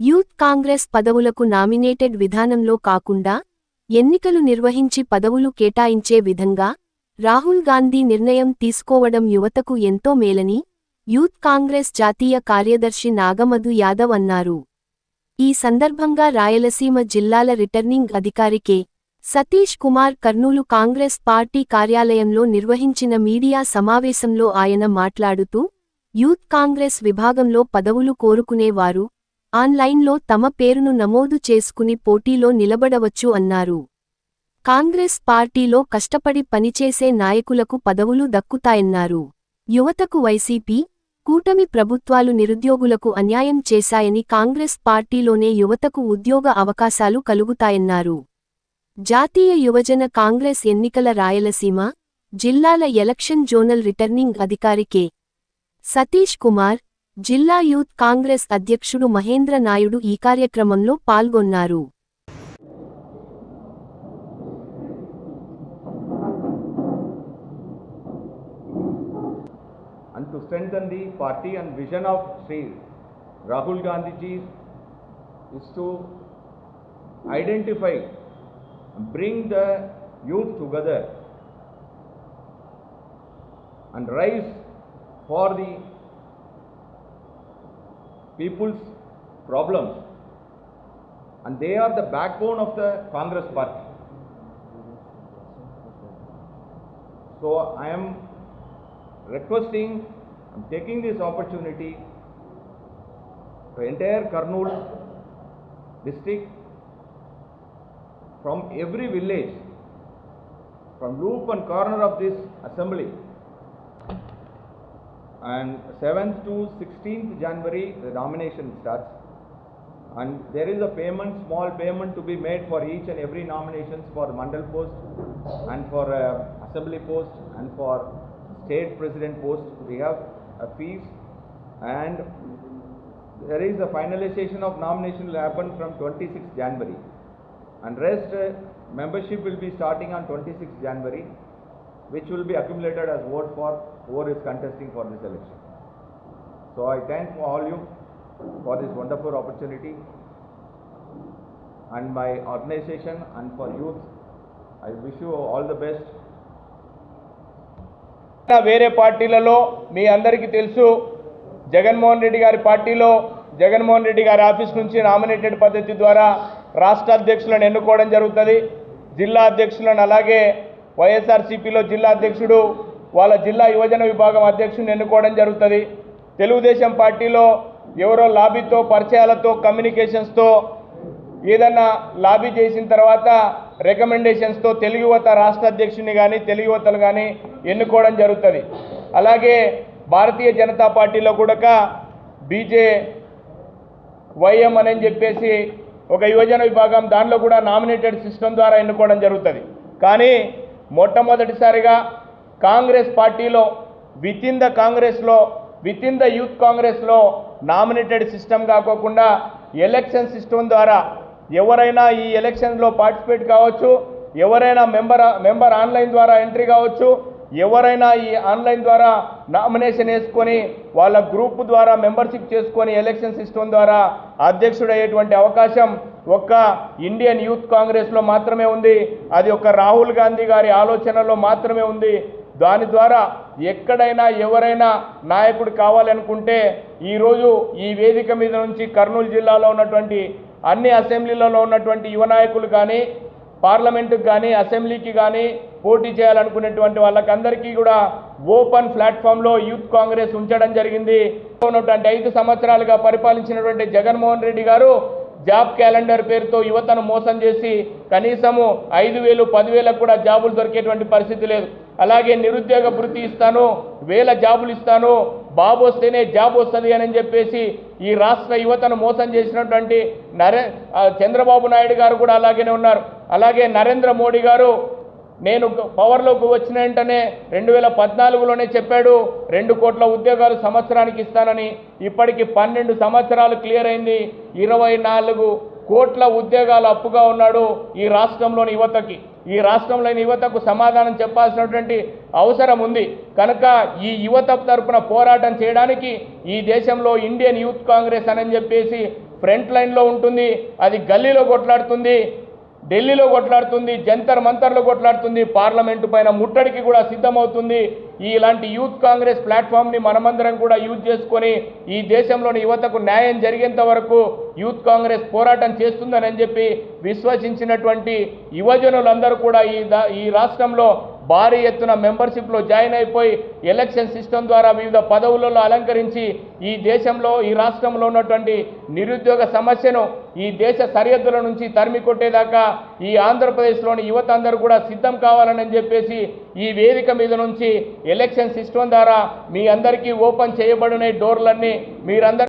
Youth Congress పదవులకు nominated విధానంలో కాకుండా ఎన్నికలు నిర్వహించి పదవులు కేటాయించే విధంగా రాహుల్ గాంధీ నిర్ణయం తీసుకోవడం యువతకు ఎంతో మేలని యూత్ కాంగ్రెస్ జాతీయ కార్యదర్శి నాగమధు యాదవ్ అన్నారు. ఈ సందర్భంగా రాయలసీమ జిల్లాల రిటర్నింగ్ అధికారి K. Satish Kumar Kurnool Congress party కార్యాలయంలో నిర్వహించిన మీడియా సమావేశంలో ఆయన మాట్లాడుతూ యూత్ కాంగ్రెస్ విభాగంలో పదవులు కోరుకునేవారు. ఆన్లైన్లో తమ పేరును నమోదు చేసుకుని పోటీలో నిలబడవచ్చు అన్నారు. కాంగ్రెస్ పార్టీలో కష్టపడి పనిచేసే నాయకులకు పదవులు దక్కుతాయన్నారు. యువతకు వైసీపీ కూటమి ప్రభుత్వాలు నిరుద్యోగులకు అన్యాయం చేశాయని కాంగ్రెస్ పార్టీలోనే యువతకు ఉద్యోగ అవకాశాలు కలుగుతాయన్నారు. జాతీయ యువజన కాంగ్రెస్ ఎన్నికల రాయలసీమ జిల్లాల ఎలక్షన్ జోనల్ రిటర్నింగ్ అధికారి కె. సతీష్ కుమార్ జిల్లా యూత్ కాంగ్రెస్ అధ్యక్షుడు మహేంద్ర నాయుడు ఈ కార్యక్రమంలో పాల్గొన్నారు. And to strengthen the party and vision of Sri Rahul Gandhi ji is to identify bring the youth together and rise for the people's problems and they are the backbone of the Congress party. So I am requesting, I'm taking this opportunity to entire Kurnool district, from every village, from loop and corner of this assembly. And 7th to 16th January, the nomination starts. And there is a payment, small payment to be made for each and every nominations for mandal post and for uh, assembly post and for state president post. We have a fees and there is a finalization of nomination will happen from 26th January. And rest uh, membership will be starting on 26th January, which will be accumulated as vote for whoever is contesting for this election. So I thank all you for this wonderful opportunity and my organization and for youth. I wish you all the best. వేరే పార్టీలలో మీ అందరికీ తెలుసు జగన్మోహన్ రెడ్డి గారి పార్టీలో జగన్మోహన్ రెడ్డి గారి office నుంచి nominated పద్ధతి ద్వారా రాష్ట్ర అధ్యక్షులను ఎన్నుకోవడం జరుగుతుంది. జిల్లా అధ్యక్షులను అలాగే వైఎస్ఆర్సీపీలో జిల్లా అధ్యక్షుడు వాళ్ళ జిల్లా యువజన విభాగం అధ్యక్షుడిని ఎన్నుకోవడం జరుగుతుంది. తెలుగుదేశం పార్టీలో ఎవరో లాబీతో పరిచయాలతో కమ్యూనికేషన్స్తో ఏదన్నా లాబీ చేసిన తర్వాత రికమెండేషన్స్తో తెలుగు యువత రాష్ట్ర అధ్యక్షుడిని కానీ తెలుగు యువతలు కానీ ఎన్నుకోవడం జరుగుతుంది. అలాగే భారతీయ జనతా పార్టీలో కూడా బీజే వైఎం అని చెప్పేసి ఒక యువజన విభాగం దానిలో కూడా నామినేటెడ్ సిస్టమ్ ద్వారా ఎన్నుకోవడం జరుగుతుంది. కానీ మొట్టమొదటిసారిగా కాంగ్రెస్ పార్టీలో విత్ ఇన్ ద కాంగ్రెస్లో విత్ ఇన్ ద యూత్ కాంగ్రెస్లో నామినేటెడ్ సిస్టమ్ కాకోకుండా ఎలక్షన్ సిస్టమ్ ద్వారా ఎవరైనా ఈ ఎలక్షన్లో పార్టిసిపేట్ కావచ్చు ఎవరైనా మెంబర్ మెంబర్ ఆన్లైన్ ద్వారా ఎంట్రీ కావచ్చు ఎవరైనా ఈ ఆన్లైన్ ద్వారా నామినేషన్ వేసుకొని వాళ్ళ గ్రూప్ ద్వారా మెంబర్షిప్ చేసుకొని ఎలక్షన్ సిస్టమ్ ద్వారా అధ్యక్షుడయ్యేటువంటి అవకాశం ఒక్క ఇండియన్ యూత్ కాంగ్రెస్లో మాత్రమే ఉంది. అది ఒక రాహుల్ గాంధీ గారి ఆలోచనలో మాత్రమే ఉంది. దాని ద్వారా ఎక్కడైనా ఎవరైనా నాయకుడు కావాలనుకుంటే ఈరోజు ఈ వేదిక మీద నుంచి కర్నూలు జిల్లాలో ఉన్నటువంటి అన్ని అసెంబ్లీలలో ఉన్నటువంటి యువ నాయకులు కానీ పార్లమెంటుకు కానీ అసెంబ్లీకి కానీ పోటీ చేయాలనుకునేటువంటి వాళ్ళకందరికీ కూడా ఓపెన్ ప్లాట్ఫామ్లో యూత్ కాంగ్రెస్ ఉంచడం జరిగింది. ఉన్నటువంటి ఐదు సంవత్సరాలుగా పరిపాలించినటువంటి జగన్మోహన్ రెడ్డి గారు జాబ్ క్యాలెండర్ పేరుతో యువతను మోసం చేసి కనీసము ఐదు వేలు పదివేలకు కూడా జాబులు దొరికేటువంటి పరిస్థితి లేదు. అలాగే నిరుద్యోగ వృత్తి ఇస్తాను వేల జాబులు ఇస్తాను బాబు వస్తేనే జాబ్ వస్తుంది అని చెప్పేసి ఈ రాష్ట్ర యువతను మోసం చేసినటువంటి నరే చంద్రబాబు నాయుడు గారు కూడా అలాగనే ఉన్నారు. అలాగే నరేంద్ర మోడీ గారు నేను పవర్లోకి వచ్చిన వెంటనే రెండు వేల పద్నాలుగులోనే చెప్పాడు రెండు కోట్ల ఉద్యోగాలు సంవత్సరానికి ఇస్తానని. ఇప్పటికి పన్నెండు సంవత్సరాలు క్లియర్ అయింది ఇరవై నాలుగు కోట్ల ఉద్యోగాలు అప్పుగా ఉన్నాడు ఈ రాష్ట్రంలోని యువతకి. ఈ రాష్ట్రంలోని యువతకు సమాధానం చెప్పాల్సినటువంటి అవసరం ఉంది. కనుక ఈ యువత తరపున పోరాటం చేయడానికి ఈ దేశంలో ఇండియన్ యూత్ కాంగ్రెస్ అని చెప్పేసి ఫ్రంట్ లైన్లో ఉంటుంది. అది గల్లీలో కొట్లాడుతుంది ఢిల్లీలో కొట్లాడుతుంది జంతర్ మంతర్లో కొట్లాడుతుంది పార్లమెంటు పైన ముట్టడికి కూడా సిద్ధమవుతుంది. ఇలాంటి యూత్ కాంగ్రెస్ ప్లాట్ఫామ్ని మనమందరం కూడా యూజ్ చేసుకొని ఈ దేశంలోని యువతకు న్యాయం జరిగేంత వరకు యూత్ కాంగ్రెస్ పోరాటం చేస్తుందని చెప్పి విశ్వసించినటువంటి యువజనులందరూ కూడా ఈ దా- ఈ రాష్ట్రంలో భారీ ఎత్తున మెంబర్షిప్లో జాయిన్ అయిపోయి ఎలక్షన్ సిస్టమ్ ద్వారా వివిధ పదవులలో అలంకరించి ఈ దేశంలో ఈ రాష్ట్రంలో ఉన్నటువంటి నిరుద్యోగ సమస్యను ఈ దేశ సరిహద్దుల నుంచి తరిమి కొట్టేదాకా ఈ ఆంధ్రప్రదేశ్లోని యువత అందరూ కూడా సిద్ధం కావాలని చెప్పేసి ఈ వేదిక మీద నుంచి ఎలక్షన్ సిస్టమ్ ద్వారా మీ అందరికీ ఓపెన్ చేయబడిన డోర్లన్నీ మీరందరూ